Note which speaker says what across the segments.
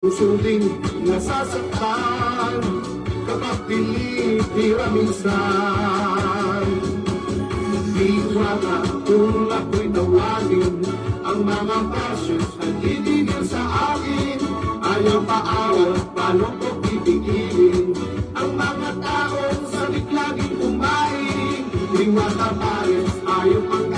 Speaker 1: Puso din nasasaktan kapag tinitira minsan. Di wala kung ako'y tawagin ang mga passions na titigil sa akin. Ayaw paaral, paano ko pipigilin ang mga taong sabik laging kumain. Diwata pares, ayaw pang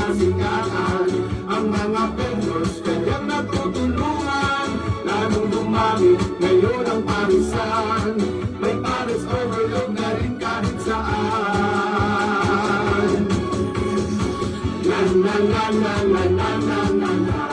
Speaker 1: Na na na na na na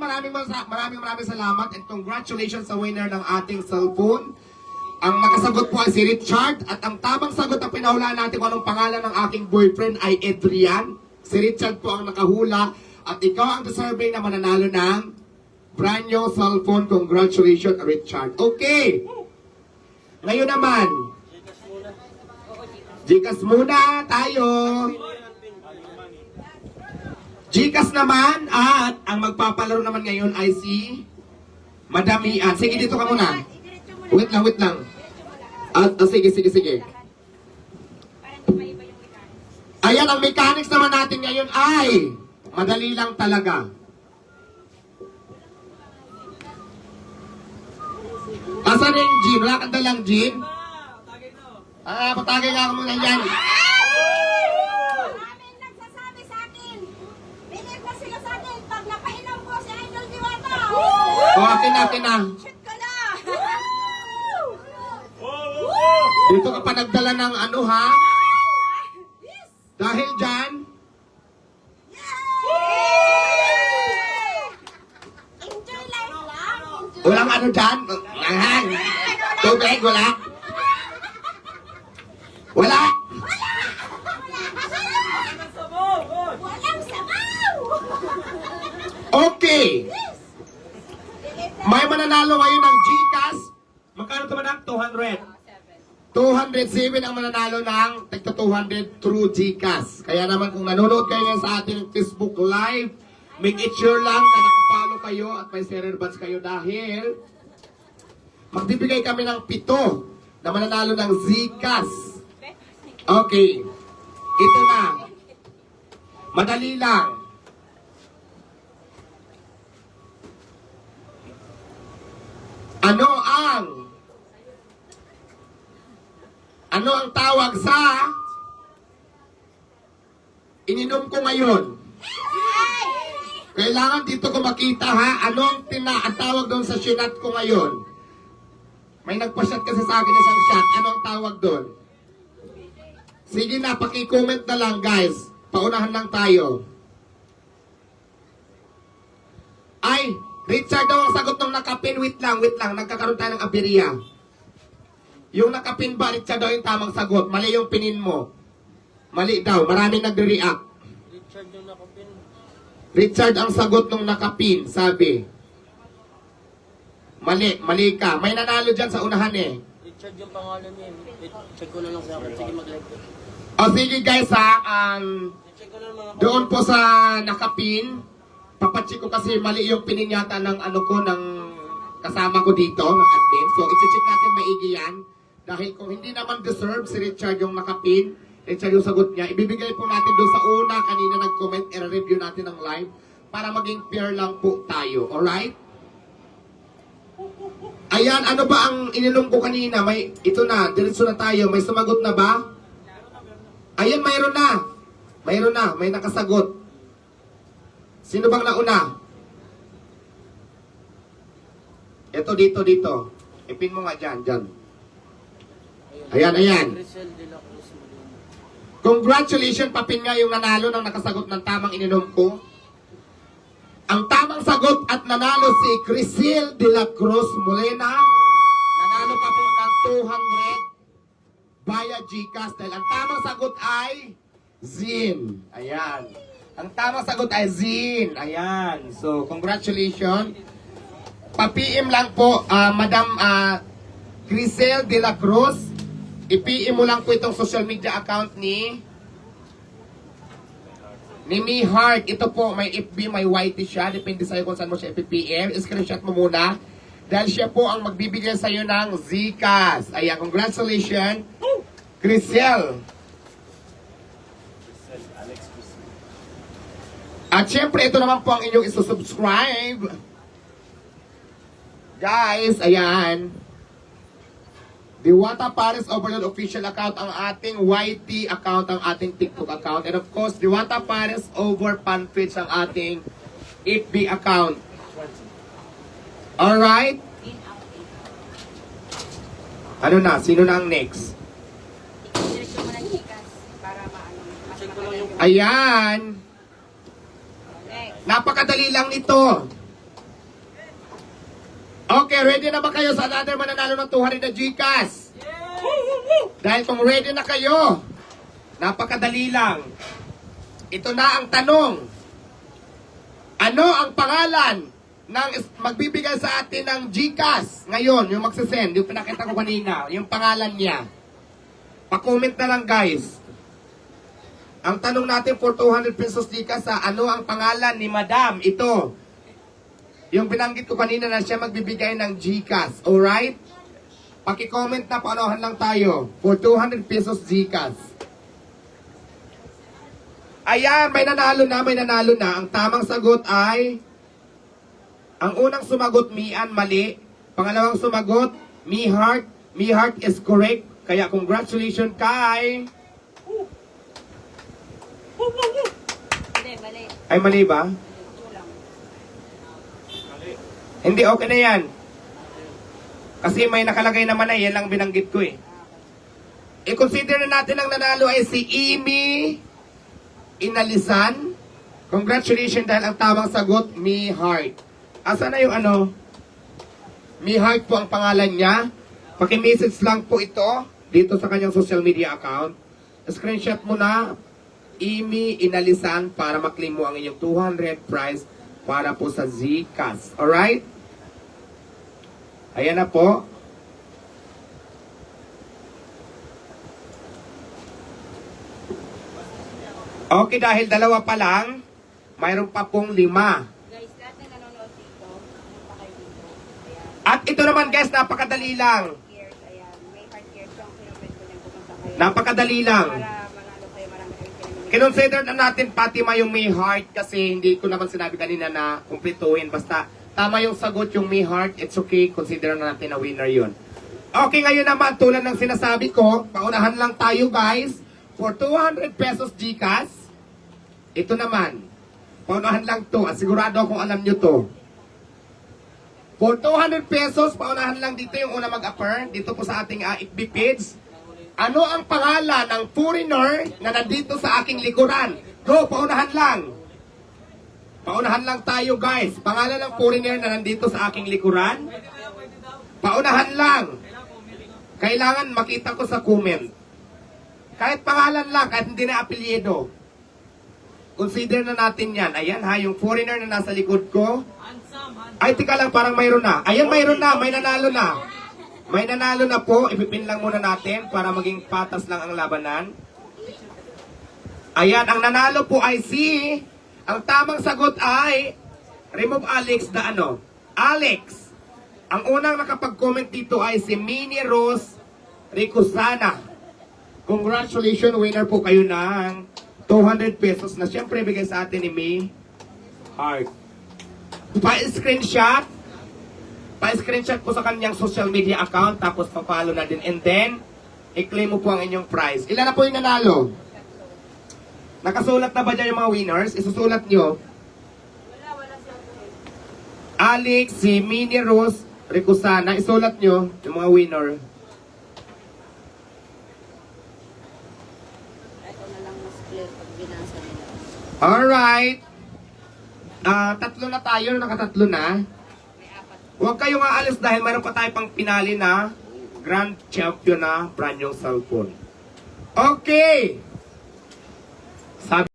Speaker 1: maraming maraming maraming salamat and congratulations sa winner ng ating cellphone. Ang nakasagot po ay si Richard at ang tamang sagot na pinahulaan natin kung anong pangalan ng aking boyfriend ay Adrian. Si Richard po ang nakahula at ikaw ang deserving na mananalo ng brand new cellphone. Congratulations, Richard. Okay. Ngayon naman, Gcash muna tayo. Gcash naman at ang magpapalaro naman ngayon ay si Madamian. Sige, dito ka muna. Wait lang, wait lang. At, ah, sige, sige, sige. Ayan, ang mechanics naman natin ngayon ay madali lang talaga. Asan yung gin? Wala kang dalang gin? Ah, patagay lang muna yan.
Speaker 2: Maraming nagsasabi sa akin. Believe na sila sa akin. Pag napainom ko si Idol Diwata.
Speaker 1: O, akin na, akin na.
Speaker 2: Shoot ka na.
Speaker 1: Dito ka pa nagdala ng ano ha? Dahil dyan,
Speaker 2: Enjoy life lang. Enjoy.
Speaker 1: walang ano dyan. Tubig, wala. Wala.
Speaker 2: Walang sabaw.
Speaker 1: Okay. May mananalo ngayon ng Gcash. Magkano ito manak? 200. 207 ang mananalo ng tagto 200 through Gcash. Kaya naman kung nanonood kayo ngayon sa ating Facebook Live, make it sure lang na nakapalo kayo at may share buds kayo dahil magbibigay kami ng pito na mananalo ng Gcash. Okay. Ito na. Madali lang. Ano ang Ano ang tawag sa ininom ko ngayon? Kailangan dito ko makita ha, ano ang tina ang tawag doon sa sinat ko ngayon? May nagpa-shot kasi sa akin isang shot. Ano ang tawag doon? Sige na, paki-comment na lang guys. Paunahan lang tayo. Ay, Richard daw ang sagot ng nakapin. Wait lang, wait lang. Nagkakaroon tayo ng aberya. Yung nakapin ba, Richard daw yung tamang sagot. Mali yung pinin mo. Mali daw. Maraming nagre-react.
Speaker 3: Richard yung nakapin.
Speaker 1: Richard ang sagot ng nakapin, sabi. Mali, mali ka. May nanalo dyan sa unahan eh.
Speaker 3: Richard yung pangalan niya. eh. Check ko na lang sa akin. Sige, mag-live ko.
Speaker 1: O sige guys ha, um,
Speaker 3: Check ko na lang mga
Speaker 1: doon po sa nakapin, papacheck ko kasi mali yung pinin yata ng ano ko, ng kasama ko dito, ng admin. So, iti-check natin maigi yan. Dahil kung hindi naman deserve si Richard yung nakapin, Richard yung sagot niya, ibibigay po natin doon sa una, kanina nag-comment, i-review natin ng live para maging fair lang po tayo. Alright? Ayan, ano ba ang ininom ko kanina? May, ito na, diretso na tayo. May sumagot na ba? Ayan, mayroon na. Mayroon na, may nakasagot. Sino bang nauna? Ito, dito, dito. Ipin mo nga dyan, dyan. Ayan, ayan. Congratulations, papin nga yung nanalo ng nakasagot ng tamang ininom ko. Ang tamang sagot at nanalo si Crisil de la Cruz Morena 200 via GCash dahil ang tamang sagot ay Zin. Ayan. Ang tamang sagot ay Zin. Ayan. So, congratulations. Pa-PM lang po, ah, Madam ah, Grisel de la Cruz. I-PM mo lang po itong social media account ni ni Mi Heart. Ito po, may FB, may YT siya. Depende sa'yo kung saan mo siya i-PM. Screenshot mo muna. Dahil siya po ang magbibigay sa'yo ng Zcash. Ayan, congratulations. Grisel. At syempre, ito naman po ang inyong isusubscribe. Guys, ayan. Diwata Paris Overload official account ang ating YT account, ang ating TikTok account. And of course, Diwata Paris Over Fanpage ang ating FB account. Alright? Ano na? Sino na ang next? Ayan. Napakadali lang nito. Okay, ready na ba kayo sa another mananalo ng 200 na Gcash? Dahil kung ready na kayo, napakadali lang. Ito na ang tanong. Ano ang pangalan ng magbibigay sa atin ng Gcash ngayon, yung magsasend, yung pinakita ko kanina, yung pangalan niya. Pa-comment na lang guys. Ang tanong natin for 200 pesos Gcash sa ano ang pangalan ni Madam? Ito. Yung binanggit ko kanina na siya magbibigay ng Gcash. Alright? Paki-comment na paanohan lang tayo. For 200 pesos Gcash. Ayan, may nanalo na, may nanalo na. Ang tamang sagot ay... Ang unang sumagot, Mian, mali. Pangalawang sumagot, Mi Heart. Mi Heart is correct. Kaya congratulations kay... Ay, mali ba? Hindi, okay na yan. Kasi may nakalagay naman na yan lang binanggit ko eh. I-consider na natin ang nanalo ay si Amy Inalisan. Congratulations dahil ang tamang sagot, Me Heart. Asa na yung ano? Me Heart po ang pangalan niya. Paki-message lang po ito dito sa kanyang social media account. Screenshot mo na Amy Inalisan para maklaim mo ang inyong 200 prize para po sa Zcash. Alright? Ayan na po. Okay, dahil dalawa pa lang, mayroon pa pong lima.
Speaker 2: Guys, lahat na nanonood dito, pumunta kayo dito. Ayan.
Speaker 1: At ito naman guys, napakadali lang. Napakadali lang.
Speaker 2: Para manalo kayo, marami kayong pinamili.
Speaker 1: Kinonsider na natin Fatima yung may heart kasi hindi ko naman sinabi kanina na kumpletuhin. Basta tama yung sagot yung may heart, it's okay. Consider na natin na winner yun. Okay, ngayon naman tulad ng sinasabi ko, paunahan lang tayo guys. For 200 pesos Gcash, ito naman. Paunahan lang to. At sigurado akong alam nyo to. For 200 pesos, paunahan lang dito yung una mag-appear. Dito po sa ating uh, FB page. Ano ang pangalan ng foreigner na nandito sa aking likuran? Go, paunahan lang. Paunahan lang tayo guys. Pangalan ng foreigner na nandito sa aking likuran? Paunahan lang. Kailangan makita ko sa comment. Kahit pangalan lang, kahit hindi na apelyido. Consider na natin yan. Ayan ha, yung foreigner na nasa likod ko. Ay, tika lang, parang mayroon na. Ayan, mayroon na. May nanalo na. May nanalo na po. Ipipin lang muna natin para maging patas lang ang labanan. Ayan, ang nanalo po ay si... Ang tamang sagot ay... Remove Alex na ano? Alex. Ang unang nakapag-comment dito ay si Minnie Rose Ricosana. Congratulations, winner po kayo ng 200 pesos na siyempre bigay sa atin ni May Heart. Pa-screenshot. Pa-screenshot po sa kanyang social media account tapos pa-follow na din. And then, i-claim mo po ang inyong prize. Ilan na po yung nanalo? Nakasulat na ba dyan yung mga winners? Isusulat nyo.
Speaker 2: Wala, wala siya.
Speaker 1: Alex, si Minnie Rose Ricosana. Isulat nyo yung mga winner.
Speaker 2: Ito na lang mas clear pag binasa nila.
Speaker 1: Alright. Ah, tatlo na tayo, nakatatlo na. Huwag kayong aalis dahil mayroon pa tayo pang pinali na Grand Champion na brand new cellphone. Okay! Sabi